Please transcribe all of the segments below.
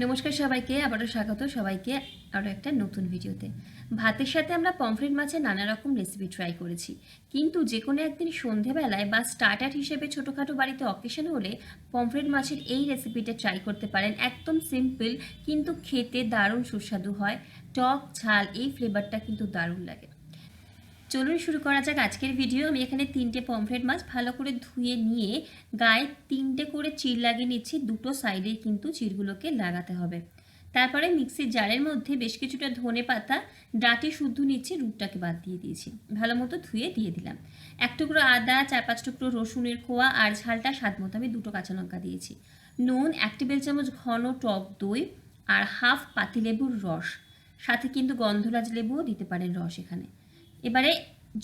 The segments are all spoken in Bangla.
নমস্কার সবাইকে, আবারও স্বাগত সবাইকে আরও একটা নতুন ভিডিওতে। ভাতের সাথে আমরা পমফ্রেট মাছের নানা রকম রেসিপি ট্রাই করেছি। কিন্তু যে কোনো একদিন সন্ধেবেলায় বা স্টার্টার হিসেবে ছোটোখাটো বাড়িতে অকেশন হলে পমফ্রেট মাছের এই রেসিপিটা ট্রাই করতে পারেন। একদম সিম্পল কিন্তু খেতে দারুণ সুস্বাদু হয়। টক, ঝাল, এই ফ্লেভারটা কিন্তু দারুণ লাগে। চলুন শুরু করা যাক আজকের ভিডিও। আমি এখানে তিনটে পমফ্রেট মাছ ভালো করে ধুয়ে নিয়ে গায়ে তিনটে করে চির লাগিয়ে নিচ্ছি। দুটো সাইডে কিন্তু চিরগুলোকে লাগাতে হবে। তারপরে মিক্সির জারের মধ্যে বেশ কিছুটা ধনে পাতা, ডাঁটি শুদ্ধ নিচ্ছি রুটটাকে বাদ দিয়ে দিয়েছি। ভালো মতো ধুয়ে দিয়ে দিলাম। এক টুকরো আদা, চার পাঁচ টুকরো রসুনের কোয়া আর ঝালটা স্বাদ মতো আমি দুটো কাঁচা লঙ্কা দিয়েছি। নুন, এক টেবিল চামচ ঘন টক দই আর হাফ পাতিলেবুর রস। সাথে কিন্তু গন্ধরাজ লেবুও দিতে পারেন রস এখানে। এবারে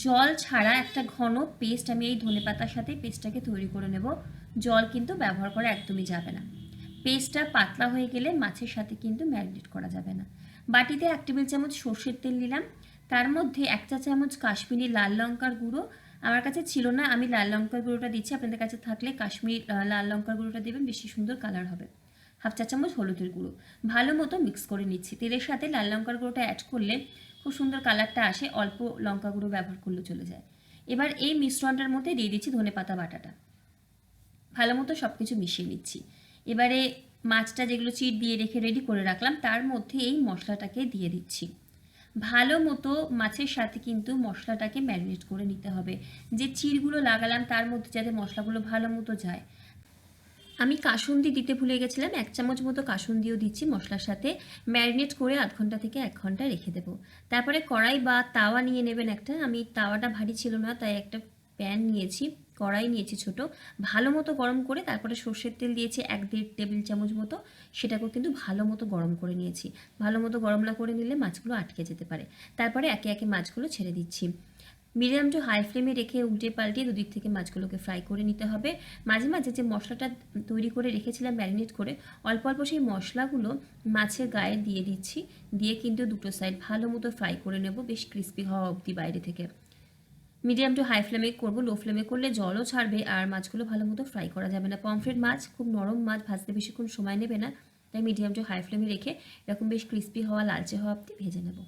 জল ছাড়া একটা ঘন পেস্ট আমি এই ধনে পাতার সাথে পেস্টটাকে তৈরি করে নেব। জল কিন্তু ব্যবহার করা একদমই যাবে না। পেস্টটা পাতলা হয়ে গেলে মাছের সাথে কিন্তু ম্যারিনেট করা যাবে না। বাটিতে এক টেবিল চামচ সর্ষের তেল নিলাম। তার মধ্যে এক চা চামচ কাশ্মীরি লাল লঙ্কার গুঁড়ো। আমার কাছে ছিল না, আমি লাল লঙ্কার গুঁড়োটা দিচ্ছি। আপনাদের কাছে থাকলে কাশ্মীরি লাল লঙ্কার গুঁড়োটা দেবেন, বেশি সুন্দর কালার হবে। হাফ চা চামচ হলুদের গুঁড়ো। ভালো মতো মিক্স করে নিচ্ছি। তেলের সাথে লাল লঙ্কার গুঁড়োটা অ্যাড করলে খুব সুন্দর কালারটা আসে, অল্প লঙ্কা গুঁড়ো ব্যবহার করলে চলে যায়। এবার এই মিশ্রণটার মধ্যে দিয়ে দিচ্ছি ধনে পাতা বাটাটা। ভালো মতো সব কিছু মিশিয়ে নিচ্ছি। এবারে মাছটা যেগুলো চিট দিয়ে রেখে রেডি করে রাখলাম, তার মধ্যে এই মশলাটাকে দিয়ে দিচ্ছি। ভালো মতো মাছের সাথে কিন্তু মশলাটাকে ম্যারিনেট করে নিতে হবে। যে চিরগুলো লাগালাম, তার মধ্যে যাতে মশলাগুলো ভালো মতো যায়। আমি কাসুন্দি দিতে ভুলে গেছিলাম। এক চামচ মতো কাসুন্দিও দিচ্ছি মশলার সাথে। ম্যারিনেট করে আধ ঘণ্টা থেকে এক ঘণ্টা রেখে দেবো। তারপরে কড়াই বা তাওয়া নিয়ে নেবেন একটা। আমি তাওয়াটা ভারী ছিল না, তাই একটা প্যান নিয়েছি, কড়াই নিয়েছি ছোট। ভালো মতো গরম করে তারপরে সর্ষের তেল দিয়েছি এক দেড় টেবিল চামচ মতো। সেটাকেও কিন্তু ভালো মতো গরম করে নিয়েছি। ভালো মতো গরম না করে নিলে মাছগুলো আটকে যেতে পারে। তারপরে একে একে মাছগুলো ছেড়ে দিচ্ছি। মিডিয়াম টু হাই ফ্লেমে রেখে উল্টে পাল্টে দুদিক থেকে মাছগুলোকে ফ্রাই করে নিতে হবে। মাঝে মাঝে যে মশলাটা তৈরি করে রেখেছিলাম ম্যারিনেট করে, অল্প অল্প সেই মশলাগুলো মাছের গায়ে দিয়ে দিচ্ছি। দিয়ে কিন্তু দুটো সাইড ভালো মতো ফ্রাই করে নেব, বেশ ক্রিস্পি হওয়া অবধি বাইরে থেকে। মিডিয়াম টু হাই ফ্লেমে করব, লো ফ্লেমে করলে জলও ছাড়বে আর মাছগুলো ভালো মতো ফ্রাই করা যাবে না। পমফ্রেট মাছ, খুব নরম মাছ, ভাজতে বেশিক্ষণ সময় নেবে না। তাই মিডিয়াম টু হাই ফ্লেমে রেখে এরকম বেশ ক্রিস্পি হওয়া, লালচে হওয়া অবধি ভেজে নেব।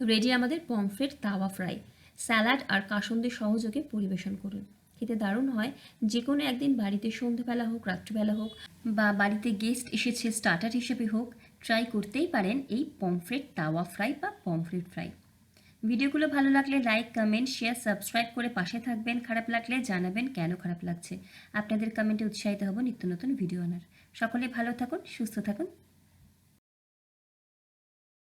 রেডি আমাদের পমফ্রেট তাওয়া ফ্রাই। স্যালাড আর কাসন্দির সহযোগে পরিবেশন করুন। খেতে দারুণ হয়। যে কোনো একদিন বাড়িতে সন্ধ্যেবেলা হোক, রাত্রিবেলা হোক, বা বাড়িতে গেস্ট এসেছে স্টার্টার হিসেবে হোক ট্রাই করতেই পারেন এই পমফ্রেট তাওয়া ফ্রাই বা পমফ্রেট ফ্রাই। ভিডিওগুলো ভালো লাগলে লাইক কমেন্ট শেয়ার সাবস্ক্রাইব করে পাশে থাকবেন। খারাপ লাগলে জানাবেন কেন খারাপ লাগছে। আপনাদের কমেন্টে উৎসাহিত হব নিত্য নতুন ভিডিও আনার। সকলে ভালো থাকুন, সুস্থ থাকুন।